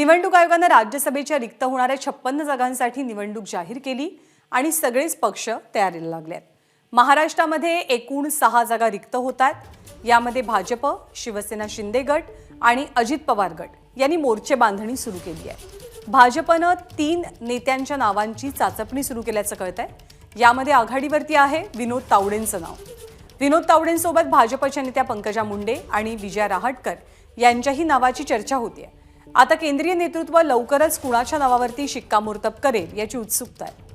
निवडणूक आयोगानं राज्यसभेच्या रिक्त होणाऱ्या छप्पन्न जागांसाठी निवडणूक जाहीर केली आणि सगळेच पक्ष तयारीला लागले आहेत. महाराष्ट्रामध्ये एकूण सहा जागा रिक्त होत आहेत. यामध्ये भाजप शिवसेना शिंदे गट आणि अजित पवार गट यांनी मोर्चे बांधणी सुरू केली आहे. भाजपनं तीन नेत्यांच्या नावांची चाचपणी सुरू केल्याचं कळत आहे यामध्ये आघाडीवरती आहे विनोद तावडेंचं नाव. विनोद तावडेंसोबत भाजपच्या नेत्या पंकजा मुंडे आणि विजया रहाटकर यांच्याही नावाची चर्चा होतीये. आता केंद्रीय नेतृत्व लवकरच कुणाच्या नावावरती शिक्कामोर्तब करेल याची उत्सुकता आहे.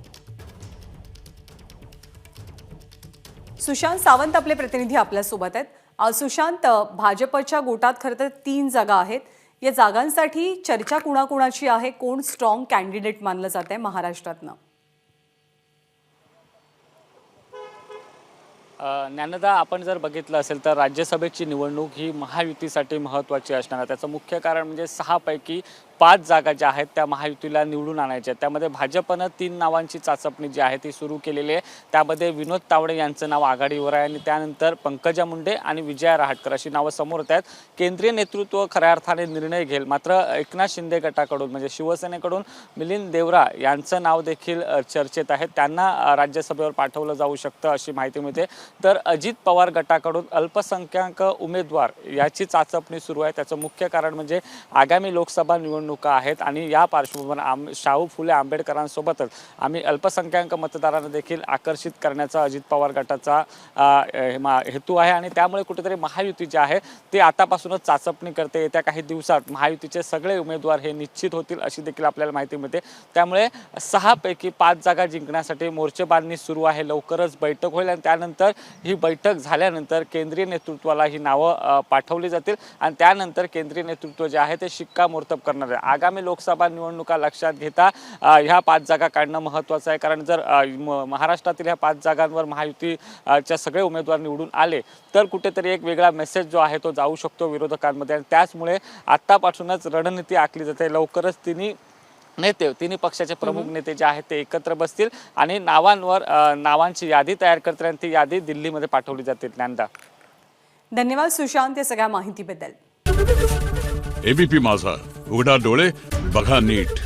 सुशांत सावंत आपले प्रतिनिधी आपल्यासोबत आहेत. सुशांत भाजपच्या गोटात खरं तर तीन जागा आहेत. या जागांसाठी चर्चा कुणाकुणाची आहे? कोण स्ट्रॉंग कॅन्डिडेट मानलं जात आहे महाराष्ट्रातनं? ज्ञानदा आपण जर बघितलं असेल तर राज्यसभेची निवडणूक ही महायुतीसाठी महत्त्वाची असणार आहे. त्याचं मुख्य कारण म्हणजे सहापैकी पाच जागा ज्या आहेत त्या महायुतीला निवडून आणायच्या आहेत. त्यामध्ये भाजपनं तीन नावांची चाचपणी जी आहे ती सुरू केलेली आहे. त्यामध्ये विनोद तावडे यांचं नाव आघाडीवर आहे आणि त्यानंतर पंकजा मुंडे आणि विजया रहाटकर अशी नावं समोर येत आहेत. केंद्रीय नेतृत्व खऱ्या अर्थाने निर्णय घेईल. मात्र एकनाथ शिंदे गटाकडून म्हणजे शिवसेनेकडून मिलिंद देवरा यांचं नाव देखील चर्चेत आहे. त्यांना राज्यसभेवर पाठवलं जाऊ शकतं अशी माहिती मिळते. तर अजित पवार गटाकडून अल्पसंख्याक उमेदवार याची चाचपणी सुरू आहे. त्याचं मुख्य कारण म्हणजे आगामी लोकसभा निवडणूक आहेत आणि या पार्श्वभूमीवर आम शाहू फुले आंबेडकरांसोबतच आम्ही अल्पसंख्याक मतदारांना देखील आकर्षित करण्याचा अजित पवार गटाचा हे मा- हेतू आहे आणि त्यामुळे कुठेतरी महायुती जी आहे ते आतापासूनच चाचपणी करते. येत्या काही दिवसात महायुतीचे सगळे उमेदवार हे निश्चित होतील अशी देखील आपल्याला माहिती मिळते. त्यामुळे सहापैकी पाच जागा जिंकण्यासाठी मोर्चे बांधणी सुरू आहे. लवकरच बैठक होईल आणि त्यानंतर ही बैठक झाल्यानंतर केंद्रीय नेतृत्वाला ही नावं पाठवली जातील आणि त्यानंतर केंद्रीय नेतृत्व जे आहे ते शिक्कामोर्तब करणार आगामी लोकसभा निवडणुका लक्षात घेता ह्या पाच जागा काढणं महत्त्वाचं आहे. कारण जर महाराष्ट्रातील ह्या पाच जागांवर महायुतीच्या सगळे उमेदवार निवडून आले तर कुठेतरी एक वेगळा मेसेज जो आहे तो जाऊ शकतो विरोधकांमध्ये. आणि त्याचमुळे आत्तापासूनच रणनीती आखली जाते. लवकरच तिन्ही नेते तिन्ही पक्षाचे प्रमुख नेते जे आहेत ते एकत्र बसतील आणि नावांवर नावांची यादी तयार करतील आणि ती यादी दिल्लीमध्ये पाठवली जाते. ज्ञानदा. धन्यवाद सुशांत या सगळ्या माहितीबद्दल. एबीपी माझा. उघडा डोळे बघा नीट.